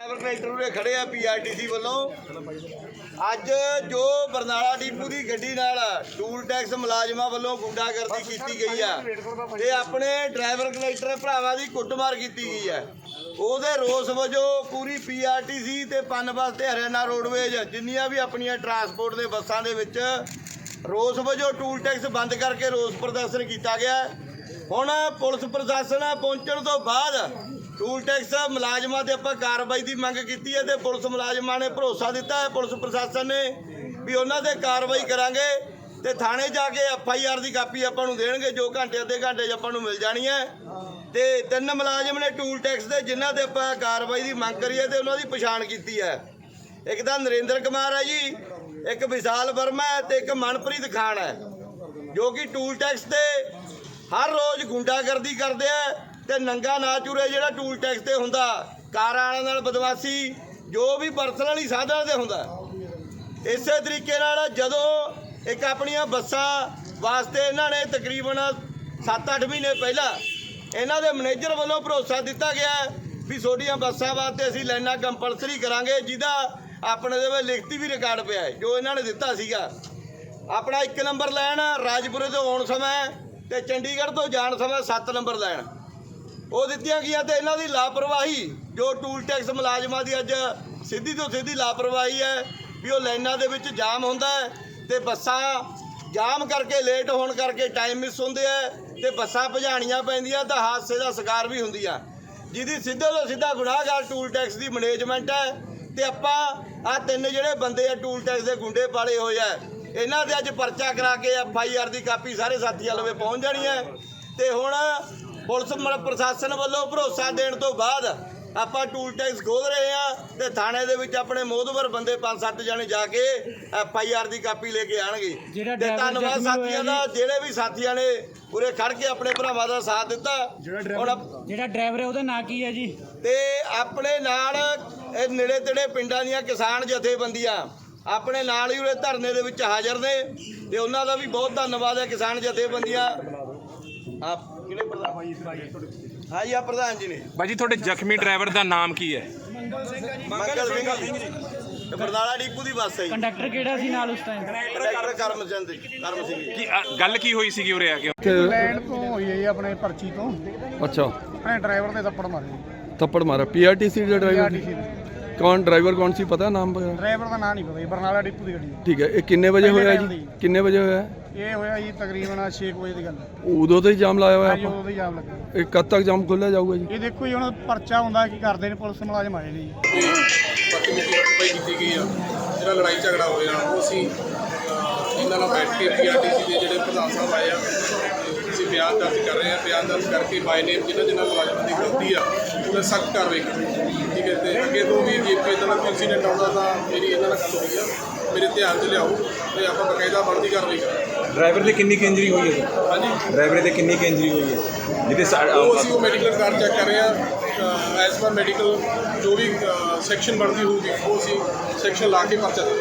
Driver tractor ਉਰੇ ਖੜੇ ਆ ਪੀਆਰਟੀਸੀ ਵੱਲੋਂ। ਅੱਜ ਜੋ ਬਰਨਾਲਾ ਡੀਪੂ ਦੀ ਗੱਡੀ ਨਾਲ ਟੂਲ ਟੈਕਸ ਮੁਲਾਜ਼ਮਾਂ ਵੱਲੋਂ ਗੁੰਡਾਗਰਦੀ ਕੀਤੀ ਗਈ ਆ, ਤੇ ਆਪਣੇ ਡਰਾਈਵਰ ਕਨੈਕਟਰ ਭਰਾਵਾਂ ਦੀ ਕੁੱਟਮਾਰ ਕੀਤੀ ਗਈ ਹੈ ਉਹਦੇ ਰੋਸ ਵਜੋਂ ਪੂਰੀ ਪੀਆਰਟੀਸੀ ਤੇ ਪਨਬਸ ਤੇ ਹਰਿਆਣਾ ਰੋਡਵੇਜ ਜਿੰਨੀਆਂ ਵੀ ਆਪਣੀਆਂ ਟਰਾਂਸਪੋਰਟ ਦੇ ਬੱਸਾਂ ਦੇ ਵਿੱਚ ਰੋਸ ਵਜੋਂ ਟੂਲ ਟੈਕਸ ਬੰਦ ਕਰਕੇ ਰੋਸ ਪ੍ਰਦਰਸ਼ਨ ਕੀਤਾ ਗਿਆ। ਹੁਣ ਪੁਲਿਸ ਪ੍ਰਸ਼ਾਸਨ ਪਹੁੰਚਣ ਤੋਂ ਬਾਅਦ ਟੂਲ ਟੈਕਸ ਮੁਲਾਜ਼ਮਾਂ ਤੇ ਆਪਾਂ ਕਾਰਵਾਈ ਦੀ ਮੰਗ ਕੀਤੀ ਹੈ ਤੇ ਪੁਲਿਸ ਮੁਲਾਜ਼ਮਾਂ ਨੇ ਭਰੋਸਾ ਦਿੱਤਾ ਹੈ, ਪੁਲਿਸ ਪ੍ਰਸ਼ਾਸਨ ਨੇ ਵੀ ਉਹਨਾਂ ਤੇ ਕਾਰਵਾਈ ਕਰਾਂਗੇ ਤੇ ਥਾਣੇ ਜਾ ਕੇ ਐਫ ਆਈ ਆਰ ਦੀ ਕਾਪੀ ਆਪਾਂ ਨੂੰ ਦੇਣਗੇ, ਜੋ ਘੰਟੇ, ਅੱਧੇ ਘੰਟੇ 'ਚ ਆਪਾਂ ਨੂੰ ਮਿਲ ਜਾਣੀ ਹੈ। ਤੇ ਤਿੰਨ ਮੁਲਾਜ਼ਮ ਨੇ ਟੂਲ ਟੈਕਸ ਦੇ, ਜਿਨ੍ਹਾਂ ਤੇ ਆਪਾਂ ਕਾਰਵਾਈ ਦੀ ਮੰਗ ਕਰੀਏ ਤੇ ਉਹਨਾਂ ਦੀ ਪਛਾਣ ਕੀਤੀ ਹੈ। ਇੱਕ ਤਾਂ ਨਰਿੰਦਰ ਕੁਮਾਰ ਹੈ ਜੀ, ਇੱਕ ਵਿਸ਼ਾਲ ਵਰਮਾ ਹੈ ਤੇ ਇੱਕ ਮਨਪ੍ਰੀਤ ਖਾਨ ਹੈ, ਜੋ ਕਿ ਟੂਲ ਟੈਕਸ ਤੇ ਹਰ ਰੋਜ਼ ਗੁੰਡਾਗਰਦੀ ਕਰਦੇ ਆ ਤੇ ਨੰਗਾ ਨਾ ਚੁਰੇ ਜਿਹੜਾ ਟੂਲ ਟੈਕਸ ਤੇ ਹੁੰਦਾ। ਕਾਰਾਂ ਵਾਲਿਆਂ ਨਾਲ ਬਦਮਾਸ਼ੀ, ਜੋ ਵੀ ਪਰਸਨਲੀ ਸਾਧਨ ਤੇ ਹੁੰਦਾ। ਇਸੇ ਤਰੀਕੇ ਨਾਲ ਜਦੋਂ ਇੱਕ ਆਪਣੀਆਂ ਬੱਸਾਂ ਵਾਸਤੇ ਇਹਨਾਂ ਨੇ ਤਕਰੀਬਨ 7-8 ਮਹੀਨੇ ਪਹਿਲਾਂ ਇਹਨਾਂ ਦੇ ਮੈਨੇਜਰ ਵੱਲੋਂ ਭਰੋਸਾ ਦਿੱਤਾ ਗਿਆ ਵੀ ਤੁਹਾਡੀਆਂ ਬੱਸਾਂ ਵਾਸਤੇ ਅਸੀਂ ਲਾਈਨਾਂ ਕੰਪਲਸਰੀ ਕਰਾਂਗੇ, ਜਿਹਦਾ ਆਪਣੇ ਦੇ ਵਿੱਚ ਲਿਖਤੀ ਵੀ ਰਿਕਾਰਡ ਪਿਆ ਹੈ, ਜੋ ਇਹਨਾਂ ਨੇ ਦਿੱਤਾ ਸੀਗਾ। ਆਪਣਾ ਇੱਕ ਨੰਬਰ ਲਾਈਨ ਰਾਜਪੁਰੇ ਤੋਂ ਆਉਣ ਸਮੇਂ ਤੇ ਚੰਡੀਗੜ੍ਹ ਤੋਂ ਜਾਣ ਸਮੇਂ 7 ਨੰਬਰ ਲਾਈਨ ਉਹ ਦਿੱਤੀਆਂ ਗਈਆਂ ਤੇ ਇਹਨਾਂ ਦੀ ਲਾਪਰਵਾਹੀ, ਜੋ ਟੂਲ ਟੈਕਸ ਮੁਲਾਜ਼ਮਾਂ ਦੀ ਅੱਜ ਸਿੱਧੀ ਤੋਂ ਸਿੱਧੀ ਲਾਪਰਵਾਹੀ ਹੈ ਵੀ ਉਹ ਲਾਈਨਾਂ ਦੇ ਵਿੱਚ ਜਾਮ ਹੁੰਦਾ ਹੈ ਤੇ ਬੱਸਾਂ ਜਾਮ ਕਰਕੇ ਲੇਟ ਹੋਣ ਕਰਕੇ ਟਾਈਮ ਮਿਸ ਹੁੰਦੇ ਆ ਤੇ ਬੱਸਾਂ ਭਜਾਣੀਆਂ ਪੈਂਦੀਆਂ ਤਾਂ ਹਾਦਸੇ ਦਾ ਸ਼ਿਕਾਰ ਵੀ ਹੁੰਦੀਆਂ। ਜਿਹਦੀ ਸਿੱਧੇ ਤੋਂ ਸਿੱਧਾ ਗੁਨਾਹਗਾਰ ਟੂਲ ਟੈਕਸ ਦੀ ਮੈਨੇਜਮੈਂਟ ਹੈ ਤੇ ਆਪਾਂ ਆ ਤਿੰਨ ਜਿਹੜੇ ਬੰਦੇ ਆ ਟੂਲ ਟੈਕਸ ਦੇ ਗੁੰਡੇ ਪਾਲੇ ਹੋਏ ਆ, ਇਹਨਾਂ ਦੇ ਅੱਜ ਪਰਚਾ ਕਰਾ ਕੇ ਐਫ ਆਈ ਆਰ ਦੀ ਕਾਪੀ ਸਾਰੇ ਸਾਥੀਆਂ ਲਵੇ ਪਹੁੰਚ ਜਾਣੀ ਹੈ। ਤੇ ਹੁਣ ਪੁਲਿਸ ਪ੍ਰਸ਼ਾਸਨ ਵੱਲੋਂ ਭਰੋਸਾ ਦੇਣ ਤੋਂ ਬਾਅਦ ਆਪਾਂ ਟੂਲ ਟੈਕਸ ਖੋਲ ਰਹੇ ਆ ਤੇ ਥਾਣੇ ਦੇ ਵਿੱਚ ਆਪਣੇ ਮੋਹਦਵਰ ਬੰਦੇ ਪੰਜ ਸੱਤ ਜਣੇ ਜਾ ਕੇ ਐਫ ਆਈ ਆਰ ਦੀ ਕਾਪੀ ਲੈ ਕੇ ਆਣਗੇ ਜਿਹੜਾ ਤੇ ਧੰਨਵਾਦ ਸਾਥੀਆਂ ਦਾ ਜਿਹੜੇ ਵੀ ਸਾਥੀਆਂ ਨੇ ਪੂਰੇ ਖੜ ਕੇ ਆਪਣੇ ਭਰਾਵਾਂ ਦਾ ਸਾਥ ਦਿੱਤਾ। ਜਿਹੜਾ ਡਰਾਈਵਰ ਹੈ ਉਹਦਾ ਨਾਂ ਕੀ ਹੈ ਜੀ? ਤੇ ਆਪਣੇ ਨਾਲ ਇਹ ਨੇੜੇ ਤੇੜੇ ਪਿੰਡਾਂ ਦੀਆਂ ਕਿਸਾਨ ਜਥੇਬੰਦੀਆਂ ਆਪਣੇ ਨਾਲ ਹੀ ਉਰੇ ਧਰਨੇ ਦੇ ਵਿੱਚ ਹਾਜ਼ਰ ਨੇ ਤੇ ਉਹਨਾਂ ਦਾ ਵੀ ਬਹੁਤ ਧੰਨਵਾਦ ਹੈ ਕਿਸਾਨ ਜਥੇਬੰਦੀਆਂ। ਆਪ ਕਿਹੜੇ ਪ੍ਰਧਾਨ ਹਾਂ ਜੀ ਆ ਪ੍ਰਧਾਨ ਜੀ ਨੇ ਬਾਜੀ ਤੁਹਾਡੇ ਜ਼ਖਮੀ ਡਰਾਈਵਰ ਦਾ ਨਾਮ ਕੀ ਹੈ ਮੰਗਲ ਸਿੰਘ ਜੀ ਇਹ ਬਰਨਾਲਾ ਡਿਪੂ ਦੀ ਬੱਸ ਹੈ ਜੀ ਕੰਡਕਟਰ ਕਿਹੜਾ ਸੀ ਨਾਲ ਉਸ ਟਾਈਮ ਡਾਕਟਰ ਕਰਮਚੰਦ ਜੀ ਕਰਮ ਸਿੰਘ ਜੀ ਕੀ ਅ, ਗੱਲ ਕੀ ਹੋਈ ਸੀਗੀ ਉਰੇ ਆ ਕੇ ਲੈਂਡ ਤੋਂ ਹੋਈ ਹੈ ਜੀ ਆਪਣੇ ਪਰਚੀ ਤੋਂ अच्छा ਆਪਣੇ ਡਰਾਈਵਰ ਦੇ ਥੱਪੜ ਮਾਰੇ ਜੀ थप्पड़ मारा पीआरटीसी का ड्राइवर PRTC ਦੇ कौन ड्राइवर कौन सी पता है नाम वगैरह ਡਰਾਈਵਰ ਦਾ ਨਾਂ ਨਹੀਂ ਪਤਾ ਜੀ ਬਰਨਾਲਾ ਡਿਪੂ ਦੀ ਗੱਡੀ ठीक है ये किन्ने बजे पहले होया टाइम जी दी। किन्ने बजे होया ਇਹ ਹੋਇਆ ਜੀ ਤਕਰੀਬਨ 6 ਵਜੇ ਦੀ ਗੱਲ। ਉਦੋਂ ਤੋਂ ਜਾਮ ਲਾਇਆ ਹੋਇਆ ਆਪਾਂ? ਜਦੋਂ ਦਾ ਜਾਮ ਲੱਗਿਆ। ਇਹ ਕਦ ਤੱਕ ਜਾਮ ਖੋਲਿਆ ਜਾਊਗਾ ਜੀ? ਇਹ ਦੇਖੋ ਜੀ ਹੁਣ ਪਰਚਾ ਹੁੰਦਾ ਕੀ ਕਰਦੇ ਨੇ ਪੁਲਿਸ ਮੁਲਾਜ਼ਮ ਆਏ ਨੇ ਜੀ। ਪਤਨੀ ਰੁਪਏ ਕੀਤੀ ਗਈ ਆ ਜਿਹੜਾ ਲੜਾਈ ਝਗੜਾ ਹੋਇਆ ਉਹ ਅਸੀਂ ਇਹਨਾਂ ਨਾਲ ਬੈਠ ਕੇ ਪੀਆਰਟੀਸੀ ਦੇ ਜਿਹੜੇ ਪ੍ਰਧਾਨ ਸਾਹਿਬ ਆਏ ਆ ਬਿਆਨ ਦਰਜ ਕਰ ਰਹੇ ਆ। ਬਿਆਨ ਦਰਜ ਕਰਕੇ ਬਾਈ ਨੇਮ ਜਿਹਨਾਂ ਜਿਹਨਾਂ ਮੁਲਾਜ਼ਮਾਂ ਦੀ ਗਲਤੀ ਆ ਉਹਦੇ ਸਖਤ ਕਾਰਵਾਈ ਕੀਤੀ ਠੀਕ ਹੈ ਤੇ ਅੱਗੇ ਤੋਂ ਵੀ ਜੇ ਕੋਈ ਇਦਾਂ ਦਾ ਇਨਸੀਡੈਂਟ ਆਉਂਦਾ ਤਾਂ ਮੇਰੀ ਇਹਨਾਂ ਨਾਲ ਗੱਲ ਹੋਈ ਆ। ਮੇਰੇ ਧਿਆਨ 'ਚ ਲਿਆਓ ਤੇ ਆਪਾਂ ਬਕਾਇਦਾ ਬਣਦੀ ਕਾਰਵਾਈ ਕਰਾਂਗੇ। ਡਰਾਈਵਰ ਤੇ ਕਿੰਨੀ ਕੁ ਇੰਜਰੀ ਹੋਈ ਹੈ? ਹਾਂਜੀ। ਡਰਾਈਵਰ ਤੇ ਕਿੰਨੀ ਕੁ ਇੰਜਰੀ ਹੋਈ ਹੈ? ਜਿਹਦੇ ਉਹ ਅਸੀਂ ਉਹ ਮੈਡੀਕਲ ਕਾਰਡ ਚੈੱਕ ਕਰ ਰਹੇ ਆ। ਐਸ ਪਰ ਮੈਡੀਕਲ ਜੋ ਵੀ ਸੈਕਸ਼ਨ ਬਣਦੀ ਹੋਊਗੀ ਉਹ ਅਸੀਂ ਸੈਕਸ਼ਨ ਲਾ ਕੇ ਪਰਚਾ ਦੇ